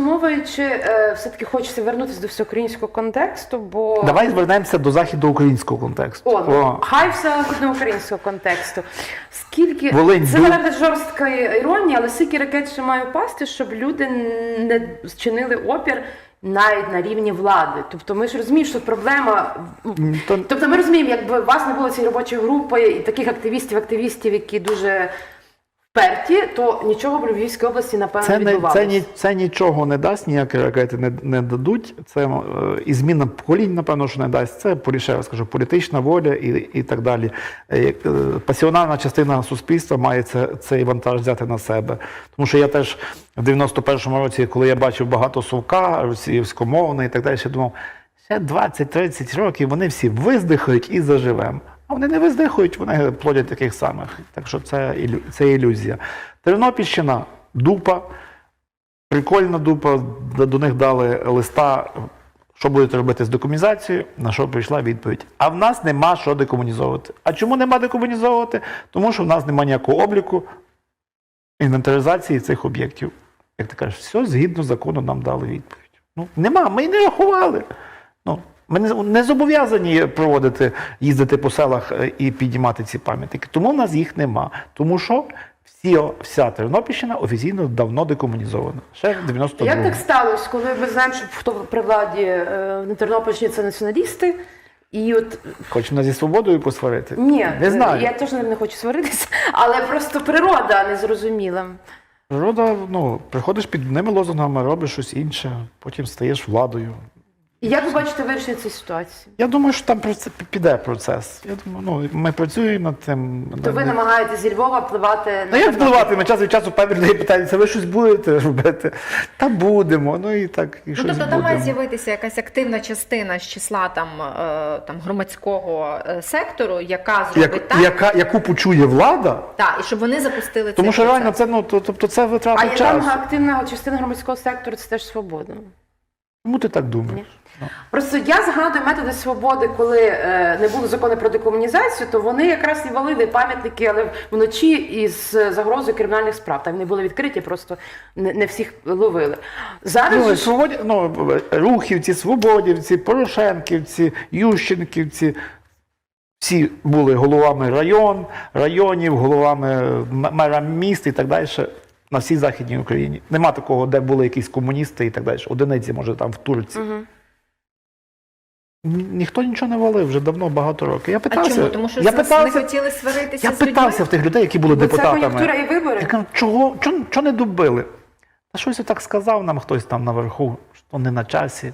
Підсумовуючи, е, все-таки хочеться вернутися до всеукраїнського контексту, бо Давай звернемося до західноукраїнського контексту. О, О, хай все до українського контексту. Скільки Волинь, це ду- наверное, жорстка іронія, але скільки ракет ще має впасти, щоб люди не зчинили опір навіть на рівні влади. Тобто ми ж розуміємо, що проблема. то- Тобто ми розуміємо, якби у вас не було цієї робочої групи і таких активістів, активістів, які дуже вперті, то нічого б Львівській області напевно Це, не, це, ні, це нічого не дасть, ніякі ракети не, не дадуть. Це е, і зміна поколінь, напевно, що не дасть. Це ще раз кажу, політична воля і, і так далі. Е, е, Пасіонарна частина суспільства має це, цей вантаж взяти на себе. Тому що я теж в 91-му році, коли я бачив багато совка російськомовний і так далі, я думав, ще 20-30 років вони всі виздихають і заживемо. Вони не виздихають, вони плодять таких самих. Так що це, це ілюзія. Тернопільщина дупа, прикольна дупа, до них дали листа, що будете робити з декомунізацією, на що прийшла відповідь. А в нас нема що декомунізовувати. А чому нема декомунізовувати? Тому що в нас нема ніякого обліку інвентаризації цих об'єктів. Як ти кажеш, все згідно закону нам дали відповідь. Ну, нема, ми й не рахували. Ну, ми не, не зобов'язані проводити, їздити по селах е, і підіймати ці пам'ятники. Тому в нас їх нема. Тому що всі, вся Тернопільщина офіційно давно декомунізована. Ще в 92 Як так сталося, коли ми знаємо, що хто при владі е, на Тернопільщині це націоналісти? І от Хоч мене зі свободою посварити? ні, Не знаю. я теж не хочу сваритися, але просто природа незрозуміла. Природа, ну, приходиш під одними лозунгами, робиш щось інше, потім стаєш владою. І як ви бачите вирішення цієї ситуації? Я думаю, що там піде процес. Я думаю, ну, ми працюємо над тим. То ви намагаєтесь зі Львова впливати на Ну, як впливати? Ми час від часу певні людей питають, це ви щось будете робити? Та будемо. Ну і так, і Ну, щось тобто там має будемо. з'явитися якась активна частина з числа там, е, там громадського е, сектору, яка зробить Як, так, яка, яку почує влада, та, і щоб вони запустили тому цей що процес. реально це, ну, то- тобто це А витрата яка часу. активна частина громадського сектору це теж свобода. Чому ти так думаєш? Просто я згадую методи свободи, коли е, не було закону про декомунізацію, то вони якраз і валили пам'ятники, але вночі із загрозою кримінальних справ. Так вони були відкриті, просто не, не всіх ловили. Зараз Ну, свободі, ну, рухівці, свободівці, порошенківці, ющенківці. Всі були головами район, районів, головами мера міст і так далі на всій Західній Україні. Нема такого, де були якісь комуністи і так далі. Одиниці, може, там в Турці. Мгм. Ні- Ніхто нічого не валив вже давно, багато років. Я А чому? Тому що я з- не питався, хотіли сваритися я з питався в тих людей, які були Бо це депутатами. кон'юнктура і вибори. Я кажу, чого, чого, чого не добили? Та щось так сказав нам хтось там наверху, що не на часі.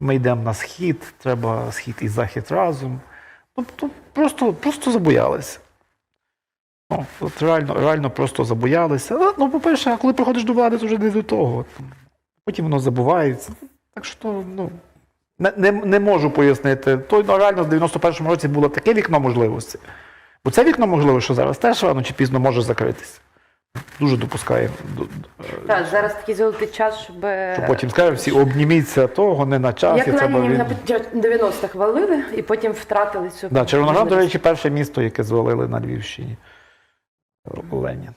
Ми йдемо на схід, треба схід і захід разом. Тобто просто, просто забоялися. Ну, от реально, реально просто забоялися. Ну, Ну, по-перше, коли приходиш до влади, то вже не до того. Потім воно забувається. Так що, ну, не, не, не можу пояснити. То ну, реально в 91-му році було таке вікно можливості. Бо це вікно можливо, що зараз теж рано чи пізно може закритися. Дуже ду- Так, зараз такий золотий час, щоб, Що потім скажуть, всі обніміться того, не на часі. як треба на 90-х валили і потім втратили цю Да, Червоноград, до речі, перше місто, яке звалили на Львівщині. Ленін.